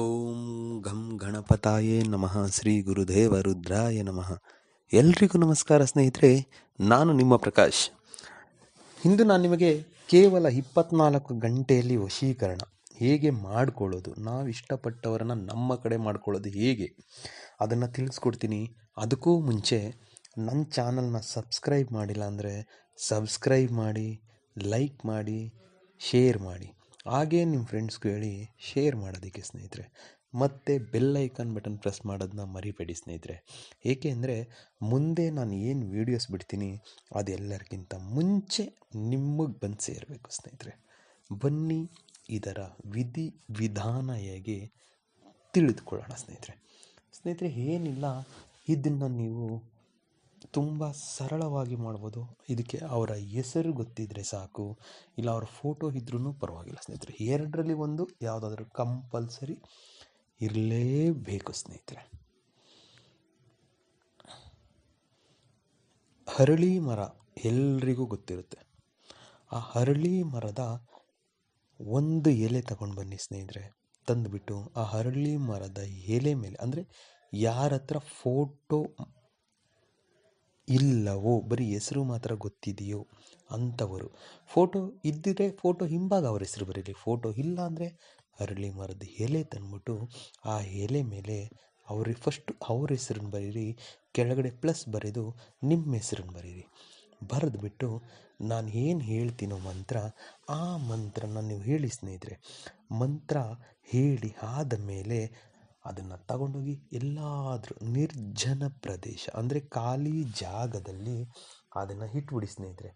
ಓಂ ಘಂ ಗಣಪತಾಯೇ ನಮಃ. ಶ್ರೀ ಗುರುದೇವ ರುದ್ರಾಯ ನಮಃ. ಎಲ್ರಿಗೂ ನಮಸ್ಕಾರ ಸ್ನೇಹಿತರೆ, ನಾನು ನಿಮ್ಮ ಪ್ರಕಾಶ್. ಇಂದು ನಾನು ನಿಮಗೆ ಕೇವಲ ಇಪ್ಪತ್ನಾಲ್ಕು ಗಂಟೆಯಲ್ಲಿ ವಶೀಕರಣ. ಹೇಗೆ ಮಾಡಿಕೊಳ್ಳೋದು, ನಾವು ಇಷ್ಟಪಟ್ಟವರನ್ನು ನಮ್ಮ ಕಡೆ ಮಾಡ್ಕೊಳ್ಳೋದು ಹೇಗೆ, ಅದನ್ನು ತಿಳಿಸ್ಕೊಡ್ತೀನಿ. ಅದಕ್ಕೂ ಮುಂಚೆ, ನನ್ನ ಚಾನಲ್ನ ಸಬ್ಸ್ಕ್ರೈಬ್ ಮಾಡಿಲ್ಲ ಅಂದರೆ ಸಬ್ಸ್ಕ್ರೈಬ್ ಮಾಡಿ, ಲೈಕ್ ಮಾಡಿ, ಶೇರ್ ಮಾಡಿ. ಹಾಗೇ ನಿಮ್ಮ ಫ್ರೆಂಡ್ಸ್ಗೂ ಹೇಳಿ ಶೇರ್ ಮಾಡೋದಕ್ಕೆ ಸ್ನೇಹಿತರೆ. ಮತ್ತು ಬೆಲ್ ಐಕಾನ್ ಬಟನ್ ಪ್ರೆಸ್ ಮಾಡೋದನ್ನ ಮರಿಬೇಡಿ ಸ್ನೇಹಿತರೆ. ಏಕೆ ಅಂದರೆ ಮುಂದೆ ನಾನು ಏನು ವೀಡಿಯೋಸ್ ಬಿಡ್ತೀನಿ ಅದೆಲ್ಲರಿಗಿಂತ ಮುಂಚೆ ನಿಮಗೆ ಬಂದು ಸೇರಬೇಕು ಸ್ನೇಹಿತರೆ. ಬನ್ನಿ ಇದರ ವಿಧಿ ವಿಧಾನ ಹೇಗೆ ತಿಳಿದುಕೊಳ್ಳೋಣ ಸ್ನೇಹಿತರೆ. ಸ್ನೇಹಿತರೆ ಏನಿಲ್ಲ, ಇದನ್ನು ನೀವು ತುಂಬ ಸರಳವಾಗಿ ಮಾಡ್ಬೋದು. ಇದಕ್ಕೆ ಅವರ ಹೆಸರು ಗೊತ್ತಿದ್ದರೆ ಸಾಕು. ಇಲ್ಲ, ಅವರ ಫೋಟೋ ಇದ್ರೂ ಪರವಾಗಿಲ್ಲ ಸ್ನೇಹಿತರೆ. ಎರಡರಲ್ಲಿ ಒಂದು ಯಾವುದಾದ್ರೂ ಕಂಪಲ್ಸರಿ ಇರಲೇಬೇಕು ಸ್ನೇಹಿತರೆ. ಹರಳಿ ಮರ ಎಲ್ರಿಗೂ ಗೊತ್ತಿರುತ್ತೆ. ಆ ಹರಳಿ ಮರದ ಒಂದು ಎಲೆ ತಗೊಂಡು ಬನ್ನಿ ಸ್ನೇಹಿತರೆ. ತಂದುಬಿಟ್ಟು ಆ ಹರಳಿ ಮರದ ಎಲೆ ಮೇಲೆ, ಅಂದರೆ ಯಾರ ಹತ್ರ ಫೋಟೋ ಇಲ್ಲವೋ? ಬರೀ ಹೆಸರು ಮಾತ್ರ ಗೊತ್ತಿದೆಯೋ? ಅಂಥವರು ಫೋಟೋ ಇದ್ದಿದ್ರೆ ಫೋಟೋ ಹಿಂಭಾಗ ಅವ್ರ ಹೆಸರು ಬರೀಲಿ. ಫೋಟೋ ಇಲ್ಲ ಅಂದರೆ ಅರಳಿ ಮರದ ಎಲೆ ತಂದ್ಬಿಟ್ಟು ಆ ಎಲೆ ಮೇಲೆ ಅವ್ರಿಗೆ ಫಸ್ಟು ಅವ್ರ ಹೆಸರನ್ನು ಬರೀರಿ, ಕೆಳಗಡೆ ಪ್ಲಸ್ ಬರೆದು ನಿಮ್ಮ ಹೆಸರನ್ನು ಬರೀರಿ. ಬರೆದ್ಬಿಟ್ಟು ನಾನು ಏನು ಹೇಳ್ತೀನೋ ಮಂತ್ರ, ಆ ಮಂತ್ರನ ನೀವು ಹೇಳಿ ಸ್ನೇಹಿತರೆ. ಮಂತ್ರ ಹೇಳಿ ಆದ ಮೇಲೆ ಅದನ್ನು ತಗೊಂಡೋಗಿ ಎಲ್ಲಾದರೂ ನಿರ್ಜನ ಪ್ರದೇಶ, ಅಂದರೆ ಖಾಲಿ ಜಾಗದಲ್ಲಿ ಅದನ್ನು ಬಿಡಿ ಸ್ನೇಹಿತರೆ.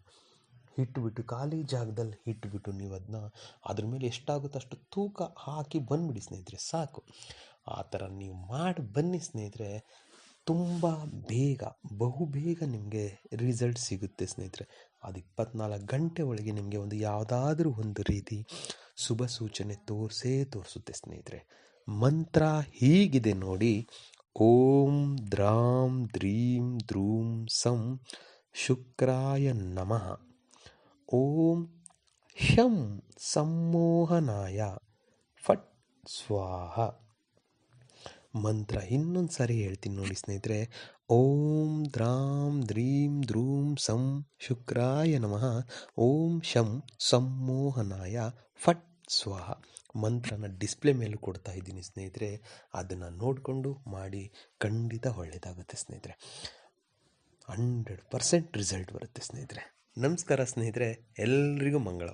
ಇಟ್ಬಿಟ್ಟು ಖಾಲಿ ಜಾಗದಲ್ಲಿ ಇಟ್ಬಿಟ್ಟು ನೀವು ಅದನ್ನ ಅದ್ರ ಮೇಲೆ ಎಷ್ಟಾಗುತ್ತೋ ಅಷ್ಟು ತೂಕ ಹಾಕಿ ಬಂದುಬಿಡಿ ಸ್ನೇಹಿತರೆ, ಸಾಕು. ಆ ಥರ ನೀವು ಮಾಡಿ ಬನ್ನಿ ಸ್ನೇಹಿತರೆ, ತುಂಬ ಬೇಗ ಬಹುಬೇಗ ನಿಮಗೆ ರಿಸಲ್ಟ್ ಸಿಗುತ್ತೆ ಸ್ನೇಹಿತರೆ. ಅದು ಇಪ್ಪತ್ನಾಲ್ಕು ಗಂಟೆ ಒಳಗೆ ನಿಮಗೆ ಒಂದು ಯಾವುದಾದ್ರೂ ಒಂದು ರೀತಿ ಶುಭ ಸೂಚನೆ ತೋರಿಸೇ ತೋರಿಸುತ್ತೆ ಸ್ನೇಹಿತರೆ. ಮಂತ್ರ ಹೀಗಿದೆ ನೋಡಿ. ಓಂ ದ್ರಾಂ ದ್ರೀಂ ದ್ರೂಂ ಸಂ ಶುಕ್ರಾಯ ನಮಃ. ಓಂ ಶಂ ಸಂಮೋಹನಾಯ ಫಟ್ ಸ್ವಾಹ. ಮಂತ್ರ ಇನ್ನೊಂದು ಸಾರಿ ಹೇಳ್ತೀನಿ ನೋಡಿ ಸ್ನೇಹಿತರೆ. ಓಂ ದ್ರಾಂ ದ್ರೀಂ ದ್ರೂಂ ಸಂ ಶುಕ್ರಾಯ ನಮಃ. ಓಂ ಶಂ ಸಂಮೋಹನಾಯ ಫಟ್ ಸ್ವಾಹ. ಮಂತ್ರನ ಡಿಸ್ಪ್ಲೇ ಮೇಲೂ ಕೊಡ್ತಾ ಇದ್ದೀನಿ ಸ್ನೇಹಿತರೆ. ಅದನ್ನು ನೋಡಿಕೊಂಡು ಮಾಡಿ, ಖಂಡಿತ ಒಳ್ಳೆಯದಾಗುತ್ತೆ ಸ್ನೇಹಿತರೆ. ಹಂಡ್ರೆಡ್ ಪರ್ಸೆಂಟ್ ರಿಸಲ್ಟ್ ಬರುತ್ತೆ ಸ್ನೇಹಿತರೆ. ನಮಸ್ಕಾರ ಸ್ನೇಹಿತರೆ. ಎಲ್ರಿಗೂ ಮಂಗಳ